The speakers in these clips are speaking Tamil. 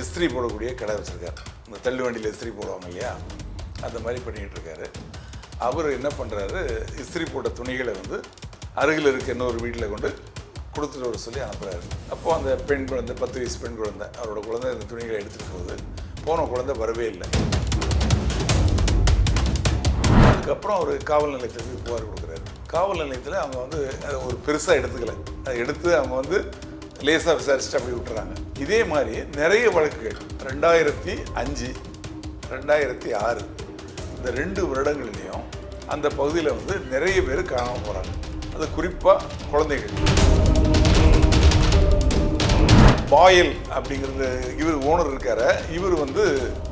இஸ்திரி போடக்கூடிய கடை வச்சுருக்கார். இந்த தள்ளு வண்டியில் இஸ்திரி போடுவாங்க இல்லையா? அந்த மாதிரி பண்ணிகிட்டு இருக்காரு. அவர் என்ன பண்ணுறாரு இஸ்திரி போட்ட துணிகளை வந்து அருகில் இருக்க இன்னொரு வீட்டில் கொண்டு கொடுத்துட்டு வர சொல்லி அனுப்புகிறாரு அப்போது அந்த பெண் குழந்தை பத்து வயசு பெண் குழந்தை அவரோட குழந்தை இந்த துணிகளை எடுத்துகிட்டு போகுது. போன குழந்தை வரவே இல்லை. அதுக்கப்புறம் அவர் காவல் நிலையத்துக்கு புகார் கொடுக்குறாரு. காவல் நிலையத்தில் அவங்க வந்து ஒரு பெருசாக எடுத்துக்கல. அதை எடுத்து அவங்க வந்து லேசாக விசாரிச்சுட்டு அப்படி விட்டுறாங்க. இதே மாதிரி நிறைய வழக்குகள் ரெண்டாயிரத்தி அஞ்சு ரெண்டாயிரத்தி ஆறு இந்த ரெண்டு வருடங்கள்லையும் அந்த பகுதியில் வந்து நிறைய பேர் காணாமல் போகிறாங்க அது குறிப்பாக குழந்தைகள். பாயல் அப்படிங்கிறது இவர் ஓனர் இருக்கார. இவர் வந்து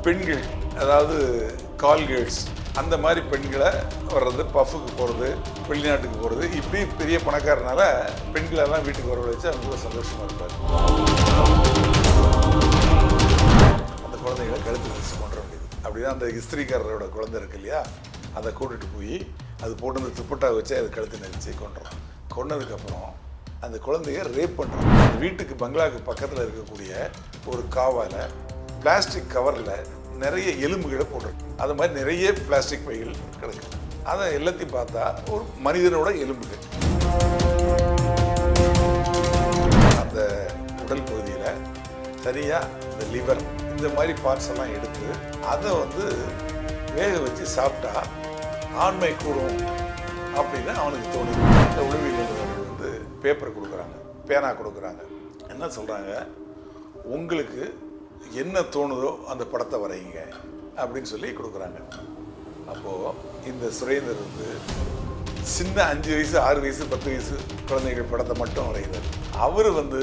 பெண்கள் அதாவது கால் கேர்ள்ஸ். அந்த மாதிரி பெண்களை வர்றது பஃபுக்கு போகிறது வெளிநாட்டுக்கு போகிறது இப்படி பெரிய பணக்காரனால பெண்களெல்லாம் வீட்டுக்கு வர வச்சு அவங்க சந்தோஷமாக இருப்பார். அந்த குழந்தைகளை கழுத்து வச்சு கொண்டு வேண்டியது. அப்படிதான் அந்த இஸ்திரிக்காரரோட குழந்தை இருக்கு இல்லையா? அதை கூட்டிட்டு போய் அது போட்டு அந்த துப்பட்டா வச்சு அது கழுத்து நெரிச்சு கொண்டுறோம் கொண்டதுக்கப்புறம் அந்த குழந்தைய ரேப் பண்ணுறோம் அந்த வீட்டுக்கு பங்களாவுக்கு பக்கத்தில் இருக்கக்கூடிய ஒரு காவால் பிளாஸ்டிக் கவரில் நிறைய எலும்புகளை போட்டிருக்கு. அது மாதிரி நிறைய பிளாஸ்டிக் பைகள் கிடைக்கும். அதை எல்லாத்தையும் பார்த்தா ஒரு மனிதனோட எலும்புகள். அந்த உடல் பகுதியில் சரியாக இந்த லிவர் இந்த மாதிரி பார்ட்ஸ் எல்லாம் எடுத்து அதை வந்து வேக வச்சு சாப்பிட்டா ஆண்மை கூடும் அப்படின்னு அவனுக்கு தோணுது. இந்த உளவியல் வந்து பேப்பர் கொடுக்குறாங்க பேனா கொடுக்குறாங்க. என்ன சொல்கிறாங்க உங்களுக்கு என்ன தோணுதோ அந்த படத்தை வரைங்க அப்படின்னு சொல்லி கொடுக்குறாங்க. அப்போது இந்த சுரேந்தர் வந்து சின்ன அஞ்சு வயசு ஆறு வயசு பத்து வயசு குழந்தைகள் படத்தை மட்டும் வரைகிறார். அவர் வந்து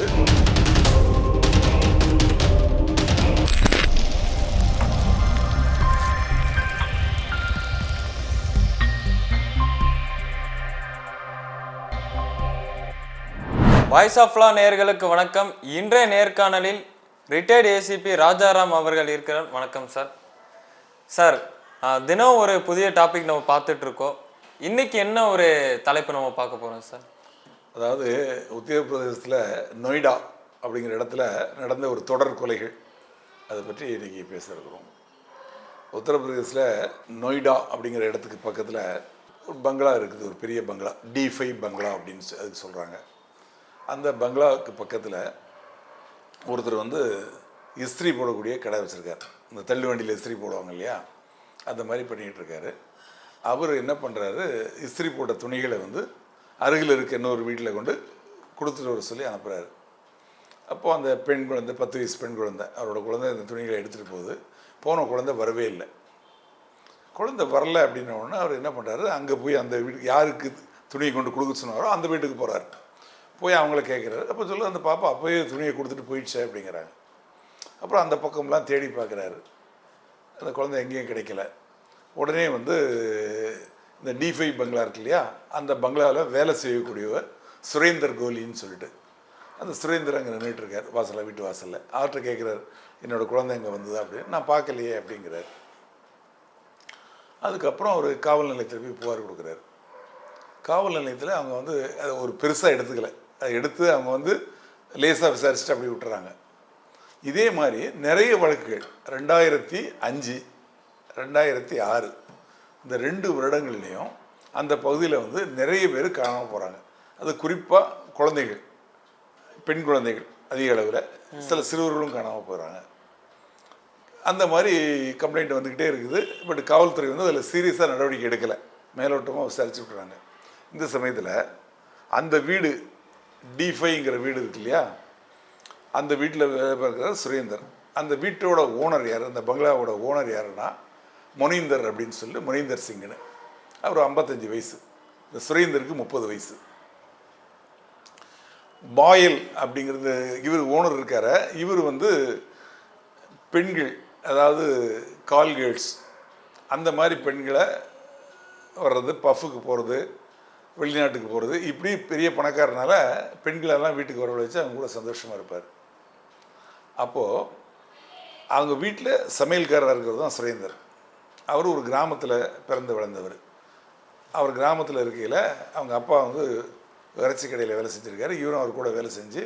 வாய்ஸ் ஆஃப் லா வணக்கம். இன்றைய நேர்காணலில் ரிட்டையர்டு ஏசிபி ராஜாராம் அவர்கள் இருக்கிறார். வணக்கம் சார் சார் தினம் ஒரு புதிய டாபிக் நம்ம பார்த்துட்ருக்கோம். இன்றைக்கி என்ன ஒரு தலைப்பு நம்ம பார்க்க போகிறோம் சார் அதாவது உத்தரப்பிரதேசத்தில் நொய்டா அப்படிங்கிற இடத்துல நடந்த ஒரு தொடர் கொலைகள். அதை பற்றி இன்றைக்கி பேச உத்தரப்பிரதேசத்தில் நொய்டா அப்படிங்கிற இடத்துக்கு பக்கத்தில் ஒரு பங்களா இருக்குது. ஒரு பெரிய பங்களா. டி ஃபைவ் பங்களா அப்படின்னு அதுக்கு சொல்கிறாங்க அந்த பங்களாவுக்கு பக்கத்தில் ஒருத்தர் வந்து இஸ்திரி போடக்கூடிய கடை வச்சுருக்கார். இந்த தள்ளு வண்டியில் இஸ்திரி போடுவாங்க இல்லையா? அந்த மாதிரி பண்ணிகிட்டு இருக்காரு. அவர் என்ன பண்ணுறாரு இஸ்திரி போட்ட துணிகளை வந்து அருகில் இருக்க இன்னொரு வீட்டில் கொண்டு கொடுத்துட்டு வர சொல்லி அனுப்புகிறாரு அப்போது அந்த பெண் குழந்தை பத்து வயசு பெண் குழந்தை அவரோட குழந்தை இந்த துணிகளை எடுத்துகிட்டு போகுது. போன குழந்தை வரவே இல்லை. குழந்தை வரல அப்படின்ன உடனே அவர் என்ன பண்ணுறாரு அங்கே போய் அந்த வீட்டுக்கு யாருக்கு துணியை கொண்டு கொடுக்க சொன்னாரோ அந்த வீட்டுக்கு போகிறாரு போய் அவங்கள கேட்குறாரு அப்போ சொல்லு அந்த பாப்பா அப்போயே துணியை கொடுத்துட்டு போயிடுச்சே அப்படிங்கிறாங்க. அப்புறம் அந்த பக்கம்லாம் தேடி பார்க்குறாரு. அந்த குழந்தை எங்கேயும் கிடைக்கல. உடனே வந்து இந்த டிஃபை பங்களா இருக்கு இல்லையா அந்த பங்களாவில் வேலை செய்யக்கூடியவர் சுரேந்தர் கோலின்னு சொல்லிட்டு. அந்த சுரேந்தர் அங்கே நின்றுட்டுருக்கார் வாசலில் வீட்டு வாசலில். அவர்கிட்ட கேட்குறாரு என்னோட குழந்தை இங்கே வந்தது? அப்படின்னு. நான் பார்க்கலையே அப்படிங்கிறார். அதுக்கப்புறம் அவர் காவல் நிலையத்தில் போய் புகார் கொடுக்குறாரு. காவல் நிலையத்தில் அவங்க வந்து அதை ஒரு பெருசாக எடுத்துக்கலை. எடுத்து அவங்க வந்து லேசாக விசாரிச்சுட்டு அப்படி விட்டுறாங்க. இதே மாதிரி நிறைய வழக்குகள் ரெண்டாயிரத்தி அஞ்சு ரெண்டாயிரத்தி ஆறு இந்த ரெண்டு வருடங்கள்லையும் அந்த பகுதியில் வந்து நிறைய பேர் காணாமல் போகிறாங்க அது குறிப்பாக குழந்தைகள் பெண் குழந்தைகள் அதிக அளவில் சில சிறுவர்களும் காணாமல் போகிறாங்க அந்த மாதிரி கம்ப்ளைண்ட் வந்துக்கிட்டே இருக்குது. பட் காவல்துறை வந்து அதில் சீரியஸாக நடவடிக்கை எடுக்கலை. மேலோட்டமாக விசாரிச்சு விட்றாங்க இந்த சமயத்தில் அந்த வீடு டிஃபைங்கிற வீடு இருக்கு இல்லையா? அந்த வீட்டில் வேலை பார்க்குறார் சுரேந்தர். அந்த வீட்டோட ஓனர் யார்? அந்த பங்களாவோட ஓனர் யாருன்னா முனீந்தர் அப்படின்னு சொல்லி முனீந்தர் சிங்னு அவர் ஐம்பத்தஞ்சு வயசு. இந்த சுரேந்தருக்கு முப்பது வயசு. பாயல் அப்படிங்கிறது இவர் ஓனர் இருக்கார. இவர் வந்து பெண்கள் அதாவது கால் கேர்ள்ஸ் அந்த மாதிரி பெண்களை வர்றது பஃபுக்கு போகிறது வெளிநாட்டுக்கு போகிறது இப்படி பெரிய பணக்காரனால பெண்களெல்லாம் வீட்டுக்கு வர வச்சு அவங்க கூட சந்தோஷமாக இருப்பார். அப்போது அவங்க வீட்டில் சமையல்காரராக இருக்கிறது தான் சுரேந்தர். அவர் ஒரு கிராமத்தில் பிறந்து வளர்ந்தவர். அவர் கிராமத்தில் இருக்கையில் அவங்க அப்பா வந்து இறைச்சி கடையில் வேலை செஞ்சுருக்காரு. இவரும் அவர் கூட வேலை செஞ்சு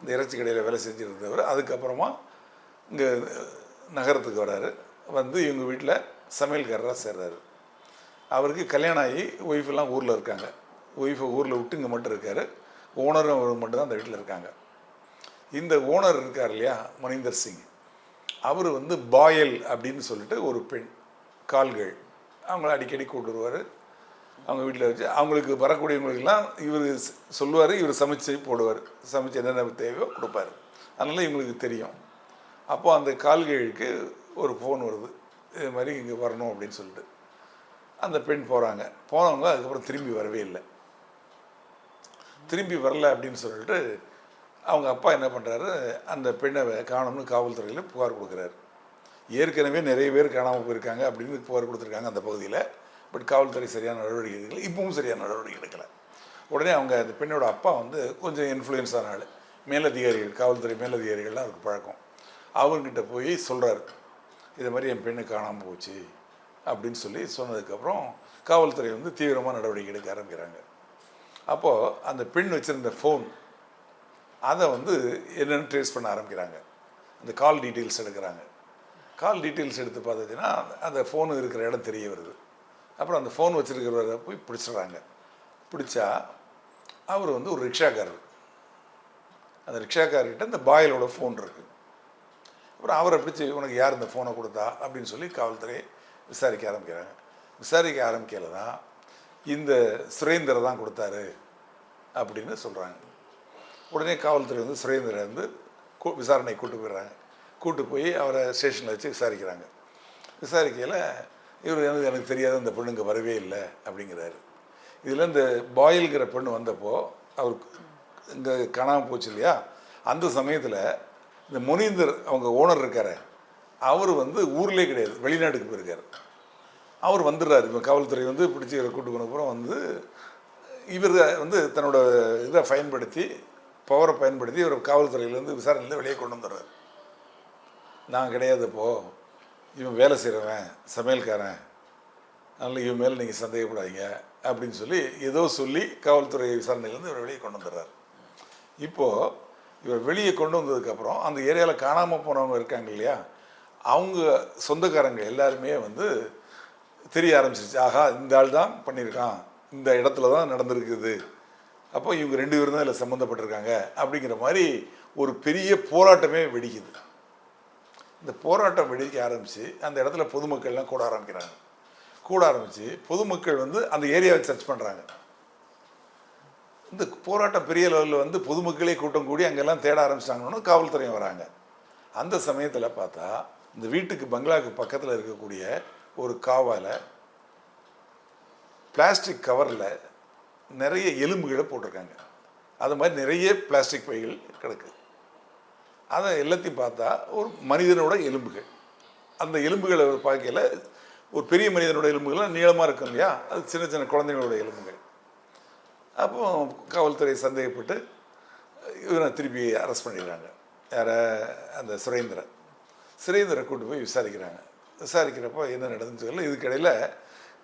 இந்த இறைச்சி கடையில் வேலை செஞ்சுருந்தவர். அதுக்கப்புறமா இங்கே நகரத்துக்கு வராரு. வந்து இவங்க வீட்டில் சமையல்காரராக சேர்றாரு. அவருக்கு கல்யாணம் ஆகி ஒய்ஃபெல்லாம் ஊரில் இருக்காங்க. ஒய்ஃபை ஊரில் விட்டு இங்கே மட்டும் இருக்கார். ஓனரும் அவர் மட்டும்தான் அந்த வீட்டில் இருக்காங்க. இந்த ஓனர் இருக்கார் இல்லையா? மணிந்தர் சிங். அவர் வந்து பாயல் அப்படின்னு சொல்லிட்டு ஒரு பெண் கால்கள். அவங்கள அடிக்கடி கூட்டு வருவார். அவங்க வீட்டில் வச்சு அவங்களுக்கு வரக்கூடியவங்களுக்கெல்லாம் இவர் சொல்லுவார் இவர் சமைச்சு போடுவார். சமைச்சு என்னென்ன தேவையோ கொடுப்பாரு. அதனால் இவங்களுக்கு தெரியும். அப்போ அந்த கால்களுக்கு ஒரு ஃபோன் வருது. இது மாதிரி இங்கே வரணும் அப்படின்னு சொல்லிட்டு. அந்த பெண் போகிறாங்க போனவங்க அதுக்கப்புறம் திரும்பி வரவே இல்லை. திரும்பி வரல அப்படின்னு சொல்லிட்டு அவங்க அப்பா என்ன பண்ணுறாரு அந்த பெண்ணை காணும்னு காவல்துறையில் புகார் கொடுக்குறாரு. ஏற்கனவே நிறைய பேர் காணாமல் போயிருக்காங்க அப்படின்னு புகார் கொடுத்துருக்காங்க அந்த பகுதியில். பட் காவல்துறை சரியான நடவடிக்கை எடுக்கல. இப்பவும் சரியான நடவடிக்கை எடுக்கலை. உடனே அவங்க அந்த பெண்ணோட அப்பா வந்து கொஞ்சம் இன்ஃப்ளூயன்ஸான ஆள். மேலதிகாரிகள் காவல்துறை மேலதிகாரிகள்லாம் அவருக்கு பழக்கம். அவங்கக்கிட்ட போய் சொல்கிறாரு இது மாதிரி என் பெண்ணு காணாமல் போச்சு அப்படின்னு சொல்லி சொன்னதுக்கப்புறம் காவல்துறை வந்து தீவிரமாக நடவடிக்கை எடுக்க ஆரம்பிக்கிறாங்க. அப்போது அந்த பெண் வச்சுருந்த ஃபோன் அதை வந்து என்னென்னு ட்ரேஸ் பண்ண ஆரம்பிக்கிறாங்க. அந்த கால் டீட்டெயில்ஸ் எடுக்கிறாங்க. கால் டீட்டெயில்ஸ் எடுத்து பார்த்தீங்கன்னா அந்த ஃபோனு இருக்கிற இடம் தெரிய வருது. அப்புறம் அந்த ஃபோன் வச்சுருக்கிறவரை போய் பிடிச்சிடுறாங்க. பிடிச்சா அவர் வந்து ஒரு ரிக்ஷாக்காரர். அந்த ரிக்ஷாக்காரர்கிட்ட இந்த பாயலோட ஃபோன் இருக்குது அப்புறம் அவரை பிடிச்சி உனக்கு யார் இந்த ஃபோனை கொடுத்தா? அப்படின்னு சொல்லி காவல்துறை விசாரிக்க ஆரம்பிக்கிறாங்க. விசாரிக்க ஆரம்பிக்கல தான் இந்த சுரேந்தரை தான் கொடுத்தாரு அப்படின்னு சொல்கிறாங்க உடனே காவல்துறை வந்து சுரேந்தரை வந்து கூ விசாரணை கூட்டு போயிடுறாங்க. கூட்டு போய் அவரை ஸ்டேஷனில் வச்சு விசாரிக்கிறாங்க. விசாரிக்கையில் இவர் எனக்கு எனக்கு தெரியாத அந்த பொண்ணுங்க வரவே இல்லை அப்படிங்கிறாரு. இதில் இந்த பாயில்கிற பொண்ணு வந்தப்போ அவர் இங்கே காணாமல் போச்சு இல்லையா? அந்த சமயத்தில் இந்த முனீந்தர் அவங்க ஓனர் இருக்கார் அவர் வந்து ஊர்லேயே கிடையாது வெளிநாட்டுக்கு போயிருக்காரு. அவர் வந்துடுறாரு. இப்போ காவல்துறை வந்து பிடிச்சி இவரை கூட்டு போனப்புறம் வந்து இவர் வந்து தன்னோட இதை பயன்படுத்தி பவரை பயன்படுத்தி இவர் காவல்துறையிலேருந்து விசாரணையில் வெளியே கொண்டு வந்துடுறாரு. நான் கிடையாது இப்போ இவன் வேலை செய்கிறவன் சமையல்காரன். அதனால் இவன் மேலே நீங்கள் சந்தேகப்படாதீங்க அப்படின்னு சொல்லி ஏதோ சொல்லி காவல்துறை விசாரணையிலேருந்து இவர் வெளியே கொண்டு வந்துடுறாரு. இப்போது இவர் வெளியே கொண்டு வந்ததுக்கப்புறம் அந்த ஏரியாவில் காணாமல் போனவங்க இருக்காங்க இல்லையா? அவங்க சொந்தக்காரங்க எல்லாருமே வந்து தெரிய ஆரம்பிச்சிருச்சு. ஆஹா இந்த ஆள் தான் பண்ணியிருக்கான். இந்த இடத்துல தான் நடந்திருக்குது. அப்போ இவங்க ரெண்டு பேரும் தான் இதில் சம்மந்தப்பட்டிருக்காங்க. அப்படிங்கிற மாதிரி ஒரு பெரிய போராட்டமே வெடிக்குது. இந்த போராட்டம் வெடிக்க ஆரம்பித்து அந்த இடத்துல பொதுமக்கள்லாம் கூட ஆரம்பிக்கிறாங்க. கூட ஆரம்பித்து பொதுமக்கள் வந்து அந்த ஏரியாவை சர்ச் பண்ணுறாங்க இந்த போராட்டம் பெரிய லெவலில் வந்து பொதுமக்களே கூட்டம் கூடி அங்கெல்லாம் தேட ஆரம்பிச்சிட்டாங்கன்னு காவல்துறையும் வராங்க. அந்த சமயத்தில் பார்த்தா இந்த வீட்டுக்கு பங்களாவுக்கு பக்கத்தில் இருக்கக்கூடிய ஒரு காவால பிளாஸ்டிக் கவரில் நிறைய எலும்புகளை போட்டிருக்காங்க. அது மாதிரி நிறைய பிளாஸ்டிக் பைகள் கிடக்கு. அதை எல்லாத்தையும் பார்த்தா ஒரு மனிதனோட எலும்புகள். அந்த எலும்புகளை பார்க்கையில் ஒரு பெரிய மனிதனோட எலும்புகள்லாம் நீளமாக இருக்கும் இல்லையா? அது சின்ன சின்ன குழந்தைங்களோட எலும்புகள். அப்போ காவல்துறை சந்தேகப்பட்டு இவனை திருப்பி அரெஸ்ட் பண்ணிடுறாங்க. யார? அந்த சுரேந்திரன். சுரேந்திரை கூட்டு போய் விசாரிக்கிறாங்க. விசாரிக்கிறப்போ என்ன நடந்துச்சு தெரியல. இதுக்கிடையில்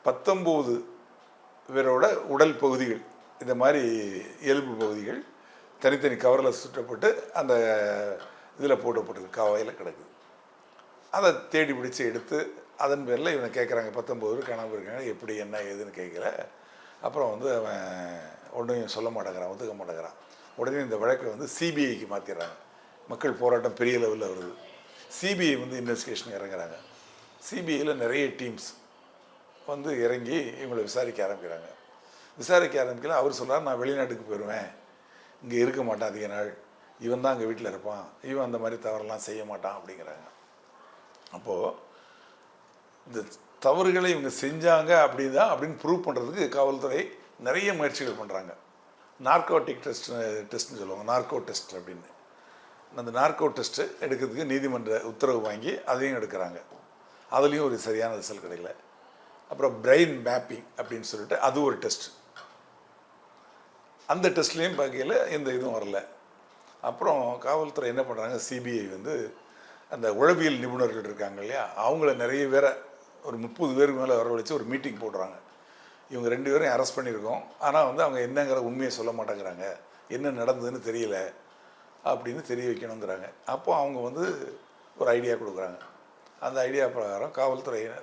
பத்தொம்போது பேரோட உடல் பகுதிகள் இந்த மாதிரி எலும்பு பகுதிகள் தனித்தனி கவரில் சுற்றப்பட்டு அந்த இதில் போட்டப்பட்டிருக்கு காவாயில் கிடக்குது. அதை தேடி பிடிச்சி எடுத்து அதன் பேரில் இவனை கேட்குறாங்க பத்தொம்பது பேர் காணாமல் இருக்காங்க எப்படி என்ன ஏதுன்னு கேட்கல. அப்புறம் வந்து அவன் ஒன்றையும் சொல்ல மாட்டேங்கிறான் ஒத்துக்க மாட்டேங்கிறான். உடனே இந்த வழக்கை வந்து சிபிஐக்கு மாற்றிடுறாங்க மக்கள் போராட்டம் பெரிய லெவலில் வருது. சிபிஐ வந்து இன்வெஸ்டிகேஷன் இறங்குறாங்க. சிபிஐயில் நிறைய டீம்ஸ் வந்து இறங்கி இவங்களை விசாரிக்க ஆரம்பிக்கிறாங்க. விசாரிக்க ஆரம்பிக்கல அவர் சொல்றார் நான் வெளிநாட்டுக்கு போயிடுவேன் இங்கே இருக்க மாட்டான் அதிக நாள். இவன் தான் அங்கே வீட்டில் இருப்பான். இவன் அந்த மாதிரி தவறெல்லாம் செய்ய மாட்டான் அப்படிங்கிறாங்க. அப்போது இந்த தவறுகளை இவங்க செஞ்சாங்க அப்படி தான் அப்படின்னு ப்ரூவ் பண்ணுறதுக்கு காவல்துறை நிறைய முயற்சிகள் பண்ணுறாங்க நார்கோட்டிக் டெஸ்ட் டெஸ்ட்னு சொல்லுவாங்க நார்கோ டெஸ்ட் அப்படின்னு. அந்த நார்கோ டெஸ்ட்டு எடுக்கிறதுக்கு நீதிமன்ற உத்தரவு வாங்கி அதையும் எடுக்கிறாங்க. அதுலேயும் ஒரு சரியான ரிசல்ட் கிடைக்கல. அப்புறம் பிரெயின் மேப்பிங் அப்படின்னு சொல்லிட்டு அது ஒரு டெஸ்ட் அந்த டெஸ்ட்லேயும் பார்க்கையில் எந்த இதுவும் வரல. அப்புறம் காவல்துறை என்ன பண்ணுறாங்க சிபிஐ வந்து அந்த உளவியல் நிபுணர்கள் இருக்காங்க இல்லையா? அவங்கள நிறைய பேரை ஒரு முப்பது பேருக்கு மேலே வரவழைச்சு ஒரு மீட்டிங் போடுறாங்க. இவங்க ரெண்டு பேரையும் அரெஸ்ட் பண்ணியிருக்கோம். ஆனால் வந்து அவங்க என்னங்கிற உண்மையை சொல்ல மாட்டேங்கிறாங்க. என்ன நடந்ததுன்னு தெரியல அப்படின்னு தெரிய வைக்கணுங்கிறாங்க. அப்போ அவங்க வந்து ஒரு ஐடியா கொடுக்குறாங்க. அந்த ஐடியா பிரகாரம் காவல்துறையினர்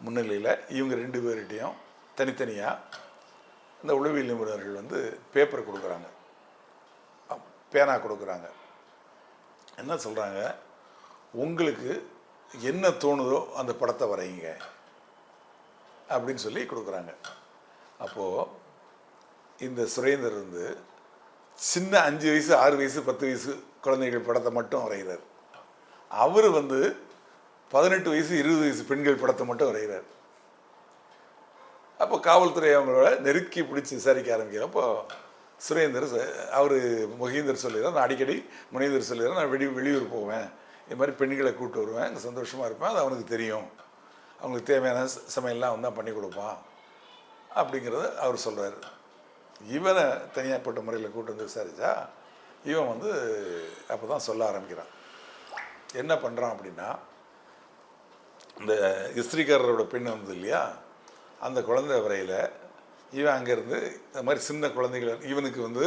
முன்னிலையில் இவங்க ரெண்டு பேர்கிட்டையும் தனித்தனியாக இந்த உளவியல் நிபுணர்கள் வந்து பேப்பர் கொடுக்குறாங்க. அப்- பேனா கொடுக்குறாங்க. என்ன சொல்கிறாங்க உங்களுக்கு என்ன தோணுதோ அந்த படத்தை வரையுங்க. அப்படின்னு சொல்லி கொடுக்குறாங்க. அப்போது இந்த சுரேந்தர் வந்து சின்ன அஞ்சு வயசு ஆறு வயசு பத்து வயசு குழந்தைகள் படத்தை மட்டும் வரைகிறார். அவர் வந்து பதினெட்டு வயசு இருபது வயசு பெண்கள் படத்தை மட்டும் வரைகிறார். அப்போ காவல்துறை அவங்களோட நெருக்கி பிடிச்சி விசாரிக்க ஆரம்பிக்கிறப்போ சுரேந்தர் அவர் மொஹீந்தர் சொல்லிடுறேன் நான் அடிக்கடி முனீந்தர் சொல்லிடுறேன் நான் வெளி வெளியூர் போவேன். இது மாதிரி பெண்களை கூப்பிட்டு வருவேன் அங்கே சந்தோஷமாக இருப்பேன் அது அவனுக்கு தெரியும். அவங்களுக்கு தேவையான சமையல்லாம் அவன் தான் பண்ணி கொடுப்பான். அப்படிங்கிறத அவர் சொல்கிறார் இவனை தனியாப்பட்ட முறையில் கூட்டு வந்து விசாரித்தா இவன் வந்து அப்போ தான் சொல்ல ஆரம்பிக்கிறான். என்ன பண்ணுறான் அப்படின்னா இந்த இஸ்திரிக்காரரோட பெண் வந்தது இல்லையா? அந்த குழந்தை வரையில் இவன் அங்கேருந்து இந்த மாதிரி சின்ன குழந்தைகள் இவனுக்கு வந்து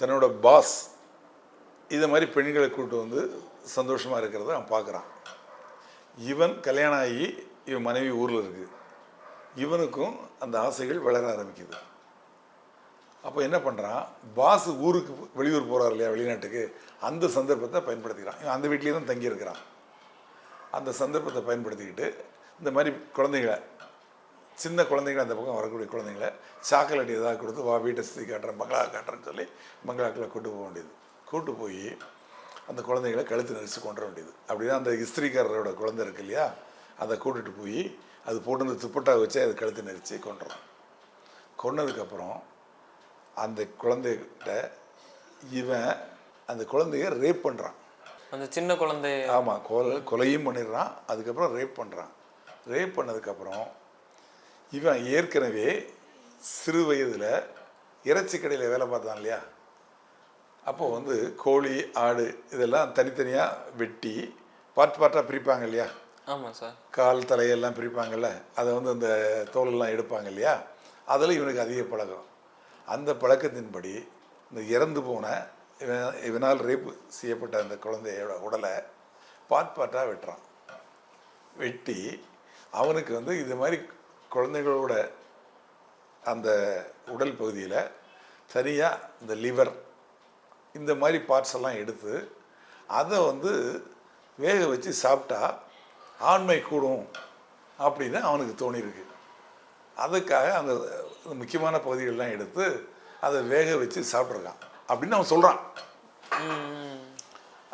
தன்னோட பாஸ் இதை மாதிரி பெண்களை கூட்டு வந்து சந்தோஷமாக இருக்கிறத அவன் பார்க்குறான் இவன் கல்யாணம் ஆகி இவன் மனைவி ஊரில் இருக்குது இவனுக்கும் அந்த ஆசைகள் வளர ஆரம்பிக்குது. அப்போ என்ன பண்ணுறான் பாஸ் ஊருக்கு வெளியூர் போகிறார் இல்லையா வெளிநாட்டுக்கு? அந்த சந்தர்ப்பத்தை பயன்படுத்திக்கிறான். இவன் அந்த வீட்லேயே தான் தங்கியிருக்கிறான். அந்த சந்தர்ப்பத்தை பயன்படுத்திக்கிட்டு இந்த மாதிரி குழந்தைங்கள சின்ன குழந்தைங்க அந்த பக்கம் வரக்கூடிய குழந்தைங்கள சாக்லேட் ஏதாவது கொடுத்து வா வீட்டை சுற்றி காட்டுறேன் மங்களா காட்டுறேன்னு சொல்லி பங்களாக்கில் கூட்டு போக வேண்டியது. கூட்டு போய் அந்த குழந்தைகளை கழுத்து நெரிச்சு கொண்டு வர வேண்டியது. அப்படின்னா அந்த இஸ்திரிக்காரரோட குழந்தை இருக்கு இல்லையா? அதை கூட்டுட்டு போய் அது போட்டு வந்து துப்பட்டா வச்சு அது கழுத்து நெரிச்சு கொண்டுறோம் கொண்டதுக்கப்புறம் அந்த குழந்தைகிட்ட இவன் அந்த குழந்தைய ரேப் பண்ணுறான் அந்த சின்ன குழந்தை. ஆமாம் கொலை கொலையும் பண்ணிடுறான் அதுக்கப்புறம் ரேப் பண்ணுறான் ரேப் பண்ணதுக்கப்புறம் இவன் ஏற்கனவே சிறு வயதில் இறைச்சி கடையில் வேலை பார்த்தான் இல்லையா? அப்போது வந்து கோழி ஆடு இதெல்லாம் தனித்தனியாக வெட்டி பார்ட் பார்ட்டாக பிரிப்பாங்க இல்லையா? ஆமாம் சார். கால் தலையெல்லாம் பிரிப்பாங்கல்ல? அதை வந்து அந்த தோலெல்லாம் எடுப்பாங்க இல்லையா? அதில் இவனுக்கு அதிக பழக்கம். அந்த பழக்கத்தின்படி இந்த இறந்து போன இவன் இவனால் ரேப் செய்யப்பட்ட அந்த குழந்தையோட உடலை பார்ட் பார்ட்டாக வெட்டுறான். வெட்டி அவனுக்கு வந்து இது மாதிரி குழந்தைகளோட அந்த உடல் பகுதியில் தனியாக இந்த லிவர் இந்த மாதிரி பார்ட்ஸ் எல்லாம் எடுத்து அதை வந்து வேக வச்சு சாப்பிட்டா ஆண்மை கூடும் அப்படின்னு அவனுக்கு தோணியிருக்கு. அதுக்காக அந்த முக்கியமான பகுதிகளெலாம் எடுத்து அதை வேக வச்சு சாப்பிட்ருக்கான். அப்படின்னு அவன் சொல்கிறான்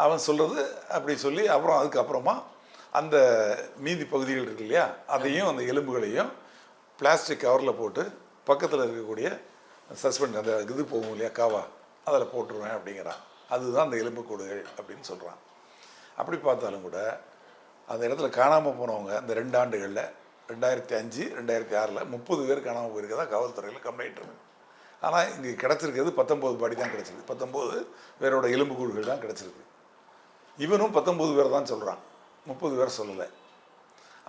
அவன் சொல்கிறது அப்படி சொல்லி அப்புறம் அதுக்கப்புறமா அந்த மீதி பகுதிகள் இருக்கு இல்லையா அதையும் அந்த எலும்புகளையும் பிளாஸ்டிக் கவரில் போட்டு பக்கத்தில் இருக்கக்கூடிய சஸ்பெண்ட் அந்த இது போகும் இல்லையா காவா அதில் போட்டுருவேன் அப்படிங்கிறான். அதுதான் அந்த எலும்புக்கூடுகள் அப்படின்னு சொல்கிறான் அப்படி பார்த்தாலும் கூட அந்த இடத்துல காணாமல் போனவங்க இந்த ரெண்டு ஆண்டுகளில் ரெண்டாயிரத்தி அஞ்சு ரெண்டாயிரத்தி ஆறில் முப்பது பேர் காணாமல் போயிருக்கதா காவல்துறையில் கம்ப்ளைண்ட் இருக்கு. ஆனால் இங்கே கிடச்சிருக்கிறது பத்தொம்போது பாடி தான் கிடச்சிருக்கு. பத்தொம்போது பேரோட எலும்புக்கூடுகள் தான் கிடச்சிருக்கு. இவனும் பத்தொம்போது பேர் தான் சொல்கிறான் முப்பது பேர் சொல்லலை.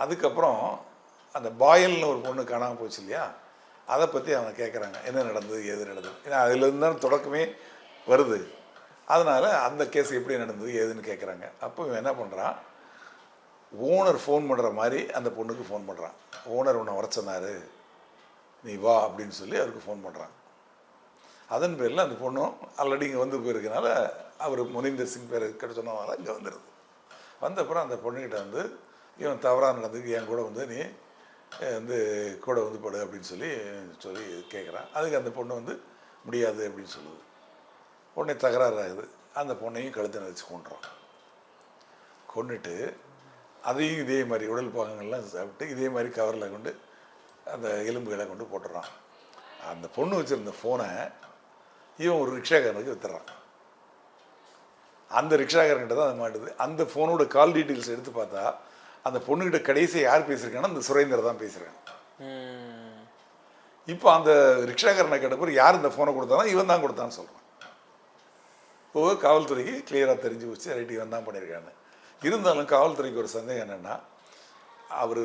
அதுக்கப்புறம் அந்த பாயல்னு ஒரு பொண்ணு காணாமல் போச்சு இல்லையா? அதை பற்றி அவன் கேட்குறாங்க என்ன நடந்தது ஏது நடந்தது? ஏன்னா அதுலேருந்து தான் தொடக்கமே வருது. அதனால் அந்த கேஸ் எப்படி நடந்தது ஏதுன்னு கேட்குறாங்க அப்போ இவன் என்ன பண்ணுறான் ஓனர் ஃபோன் பண்ணுற மாதிரி அந்த பொண்ணுக்கு ஃபோன் பண்ணுறான் ஓனர் உன்னை வர சொன்னார். நீ வா அப்படின்னு சொல்லி அவருக்கு ஃபோன் பண்ணுறான் அதன் பேரில் அந்த பொண்ணும் ஆல்ரெடி இங்கே வந்து போயிருக்கனால அவர் முனிந்தர் சிங் பேர் கிட்ட சொன்னதால இங்கே வந்துடுது வந்த அப்புறம் அந்த பொண்ணுக்கிட்ட வந்து இவன் தவறாக நடந்துக்கு என் கூட வந்து நீ வந்து கூட வந்து படு அப்படின்னு சொல்லி சொல்லி கேட்குறான் அதுக்கு அந்த பொண்ணு வந்து முடியாது அப்படின்னு சொல்லுது. உடனே தகராறு ஆகுது. அந்த பொண்ணையும் கழுத்தை நடிச்சு கொண்டுறான் கொண்டுட்டு அதையும் இதே மாதிரி உடல் பாகங்கள்லாம் சாப்பிட்டு இதே மாதிரி கவரில் கொண்டு அந்த எலும்புகளை கொண்டு போட்டுடுறான் அந்த பொண்ணு வச்சுருந்த ஃபோனை இவன் ஒரு ரிக்ஷாக்காரனுக்கு வித்துறான். அந்த ரிக்ஷாக்காரன்கிட்ட தான் அது மாட்டுது. அந்த ஃபோனோட கால் டீட்டெயில்ஸ் எடுத்து பார்த்தா அந்த பொண்ணுகிட்ட கடைசியாக யார் பேசியிருக்காங்கன்னா அந்த சுரேந்தர் தான் பேசுகிறான் ம். இப்போ அந்த ரிக்ஷாக்காரனை கேட்ட பிறகு யார் இந்த ஃபோனை கொடுத்தானோ இவன் தான் கொடுத்தான்னு சொல்கிறான் இப்போ காவல்துறைக்கு கிளியராக தெரிஞ்சு வச்சு ரைட் இவன் தான் பண்ணியிருக்கான்னு. இருந்தாலும் காவல்துறைக்கு ஒரு சந்தேகம் என்னென்னா அவர்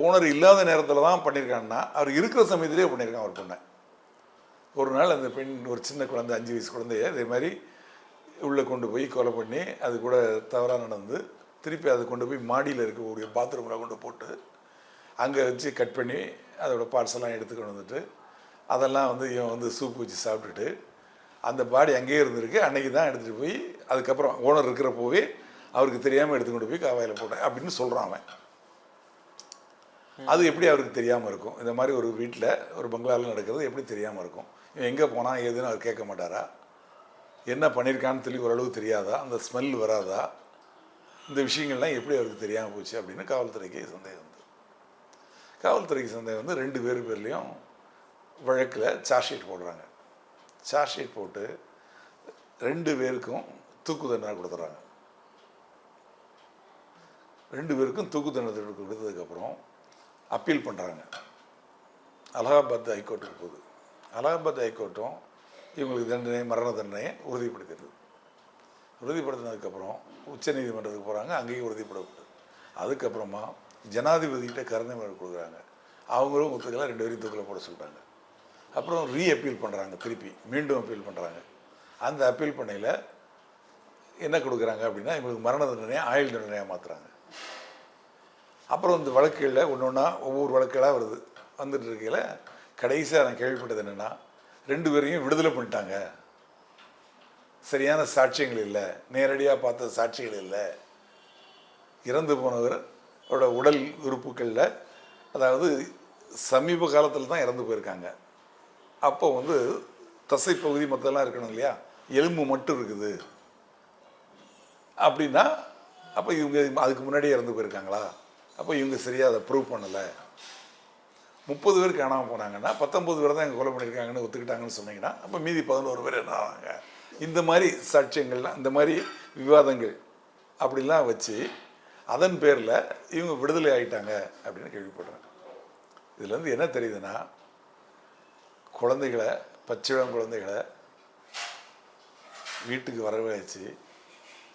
ஓனர் இல்லாத நேரத்தில் தான் பண்ணியிருக்காங்கன்னா அவர் இருக்கிற சமயத்திலே பண்ணியிருக்கான் அவர் பொண்ணை. ஒரு நாள் அந்த பெண் ஒரு சின்ன குழந்தை அஞ்சு வயசு குழந்தைய இதே மாதிரி உள்ளே கொண்டு போய் கொலை பண்ணி அது கூட தவறாக நடந்து திருப்பி அதை கொண்டு போய் மாடியில் இருக்கக்கூடிய பாத்ரூமில் கொண்டு போட்டு அங்கே வச்சு கட் பண்ணி அதோட பார்சல்லாம் எடுத்துக்கொண்டு வந்துட்டு அதெல்லாம் வந்து இவன் வந்து சூப் வச்சு சாப்பிட்டுட்டு அந்த பாடி அங்கேயே இருந்திருக்கு. அன்னைக்கு தான் எடுத்துகிட்டு போய் அதுக்கப்புறம் ஓனர் இருக்கிற போய் அவருக்கு தெரியாமல் எடுத்து கொண்டு போய் காவாயில் போட்டேன் அப்படின்னு சொல்கிறான் அவன். அது எப்படி அவருக்கு தெரியாமல் இருக்கும்? இந்த மாதிரி ஒரு வீட்டில் ஒரு பங்களாவில் நடக்கிறது எப்படி தெரியாமல் இருக்கும்? எங்கே போனால் ஏதுன்னு அவர் கேட்க மாட்டாரா? என்ன பண்ணியிருக்கான்னு சொல்லி ஓரளவு தெரியாதா? அந்த ஸ்மெல் வராதா? இந்த விஷயங்கள்லாம் எப்படி அவருக்கு தெரியாமல் போச்சு அப்படின்னு காவல்துறைக்கு சந்தேகம் வந்து. காவல்துறைக்கு சந்தேகம் வந்து ரெண்டு பேர் பேர்லேயும் வழக்கில் சார்ஜ் ஷீட் போடுறாங்க. சார்ஜ் ஷீட் போட்டு ரெண்டு பேருக்கும் தூக்கு தண்டனை கொடுத்துட்றாங்க ரெண்டு பேருக்கும் தூக்கு தண்டனை கொடுத்ததுக்கப்புறம் அப்பீல் பண்ணுறாங்க அலகாபாத் ஹைகோர்ட்டுக்கு போகுது. அலகாபாத் ஹைகோர்ட்டும் இவங்களுக்கு தண்டனை மரண தண்டனையை உறுதிப்படுத்திடுது. உறுதிப்படுத்தினதுக்கப்புறம் உச்சநீதிமன்றத்துக்கு போகிறாங்க அங்கேயும் உறுதிப்படுத்தப்படுது அதுக்கப்புறமா ஜனாதிபதிகிட்ட கருணை மனு கொடுக்குறாங்க. அவங்களும் ஒத்துக்கலாம் ரெண்டு பேரையும் தூக்கில் போட சொல்கிறாங்க அப்புறம் ரீ அப்பீல் பண்ணுறாங்க திருப்பி. மீண்டும் அப்பீல் பண்ணுறாங்க அந்த அப்பீல் பண்ணையில் என்ன கொடுக்குறாங்க அப்படின்னா இவங்களுக்கு மரண தண்டனையை ஆயுள் தண்டனையாக மாற்றுறாங்க அப்புறம் இந்த வழக்குகளில் ஒன்று ஒன்றா ஒவ்வொரு வழக்குகளாக வருது. வந்துட்டு இருக்கையில் கடைசியாக நான் கேள்விப்பட்டது என்னென்னா ரெண்டு பேரையும் விடுதலை பண்ணிட்டாங்க. சரியான சாட்சியங்கள் இல்லை. நேரடியாக பார்த்த சாட்சிகள் இல்லை. இறந்து போனவர் அவரோட உடல் உறுப்புகளில் அதாவது சமீப காலத்தில் தான் இறந்து போயிருக்காங்க. அப்போ வந்து தசை பகுதி மற்றெல்லாம் இருக்கணும் இல்லையா? எலும்பு மட்டும் இருக்குது. அப்படின்னா அப்போ இவங்க அதுக்கு முன்னாடியே இறந்து போயிருக்காங்களா? அப்போ இவங்க சரியாக அதை ப்ரூவ் பண்ணலை. முப்பது பேர் காணாமல் போனாங்கன்னா பத்தொம்பது பேர் தான் இங்கே கொலை பண்ணியிருக்காங்கன்னு ஒத்துக்கிட்டாங்கன்னு சொன்னீங்கன்னா அப்போ மீதி பதினோரு பேர் என்ன ஆவாங்க? இந்த மாதிரி சாட்சியங்கள்லாம் இந்த மாதிரி விவாதங்கள் அப்படிலாம் வச்சு அதன் பேரில் இவங்க விடுதலை ஆகிட்டாங்க அப்படின்னு கேள்விப்படுறாங்க. இதுலேருந்து என்ன தெரியுதுன்னா குழந்தைகளை பச்சிளம் குழந்தைகளை வீட்டுக்கு வரவழைச்சு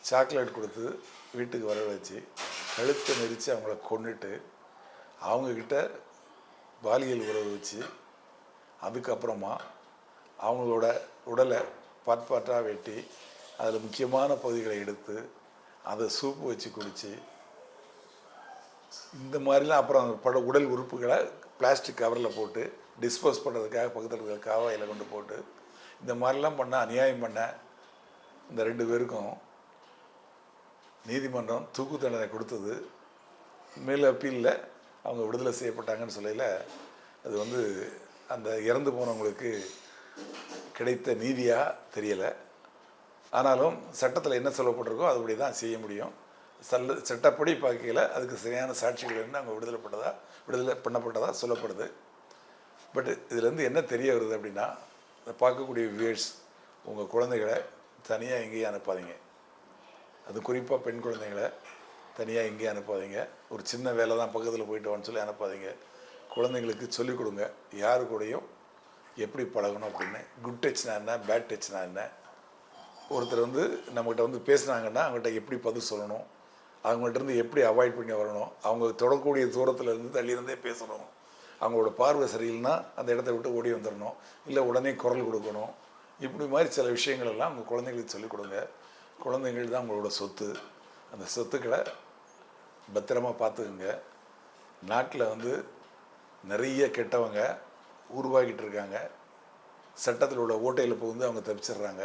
சாக்லேட் கொடுத்து வீட்டுக்கு வரவழைச்சு கழுத்தை நெரித்து அவங்கள கொண்டுட்டு அவங்கக்கிட்ட பாலியல் உறவு வச்சு அதுக்கப்புறமா அவங்களோட உடலை பாட் பாட்டாக வெட்டி அதில் முக்கியமான பகுதிகளை எடுத்து அதை சூப்பு வச்சு குடித்து இந்த மாதிரிலாம் அப்புறம் அந்த பட உடல் உறுப்புகளை பிளாஸ்டிக் கவரில் போட்டு டிஸ்போஸ் பண்ணுறதுக்காக பக்கத்தில் இருக்கிற காவாயில் கொண்டு போட்டு இந்த மாதிரிலாம் பண்ண அநியாயம் பண்ண இந்த ரெண்டு பேருக்கும் நீதிமன்றம் தூக்கு தண்டனை கொடுத்தது. மேல் அப்பீலில் அவங்க விடுதலை செய்யப்பட்டாங்கன்னு சொல்லையில் அது வந்து அந்த இறந்து போனவங்களுக்கு கிடைத்த நீதியாக தெரியலை. ஆனாலும் சட்டத்தில் என்ன சொல்லப்பட்டிருக்கோ அதுபடி தான் செய்ய முடியும். சல்ல சட்டப்படி பார்க்கையில் அதுக்கு சரியான சாட்சிகள் என்ன அவங்க விடுதலை விடுதலை பண்ணப்பட்டதாக சொல்லப்படுது. பட் இதுலேருந்து என்ன தெரிய வருது அப்படின்னா அதை பார்க்கக்கூடிய வியூவர்ஸ் உங்கள் குழந்தைகளை தனியாக எங்கேயும் அனுப்பாதீங்க. அது குறிப்பாக பெண் குழந்தைங்களை தனியாக எங்கேயும் அனுப்பாதீங்க. ஒரு சின்ன வேலை தான் பக்கத்தில் போயிட்டு வான்னு சொல்லி அனுப்பாதீங்க. குழந்தைங்களுக்கு சொல்லிக் கொடுங்க. யாரு கூடயும் எப்படி பழகணும் அப்படின்னு. குட் டச்னா என்ன பேட் டச்னா என்ன. ஒருத்தர் வந்து நம்மகிட்ட வந்து பேசுனாங்கன்னா அவங்ககிட்ட எப்படி பதில் சொல்லணும்? அவங்கள்ட்ட இருந்து எப்படி அவாய்ட் பண்ணி வரணும்? அவங்க தொடக்கூடிய தூரத்தில் இருந்து தள்ளியிருந்தே பேசணும். அவங்களோட பார்வை சரியில்லைன்னா அந்த இடத்த விட்டு ஓடி வந்துடணும் இல்லை உடனே குரல் கொடுக்கணும். இப்படி மாதிரி சில விஷயங்கள் எல்லாம் உங்கள் குழந்தைங்களுக்கு சொல்லிக் கொடுங்க. குழந்தைங்கள் தான் உங்களோட சொத்து. அந்த சொத்துக்களை பத்திரமா பார்த்துக்குங்க. நாட்டில் வந்து நிறைய கெட்டவங்க உருவாகிட்டு இருக்காங்க. சட்டத்தில் உள்ள ஓட்டையில் புகுந்து அவங்க தப்பிச்சிடுறாங்க.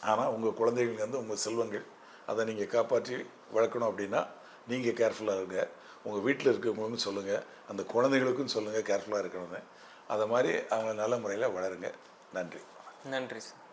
ஆனால் உங்கள் குழந்தைகள் வந்து உங்கள் செல்வங்கள் அதை நீங்கள் காப்பாற்றி வளர்க்கணும் அப்படின்னா நீங்கள் கேர்ஃபுல்லாக இருங்க. உங்கள் வீட்டில் இருக்கிறவங்களுக்கும் சொல்லுங்கள் அந்த குழந்தைகளுக்கும் சொல்லுங்கள் கேர்ஃபுல்லாக இருக்கணும்னு. அதை மாதிரி அவங்க நல்ல முறையில் வளருங்க. நன்றி. நன்றி சார்.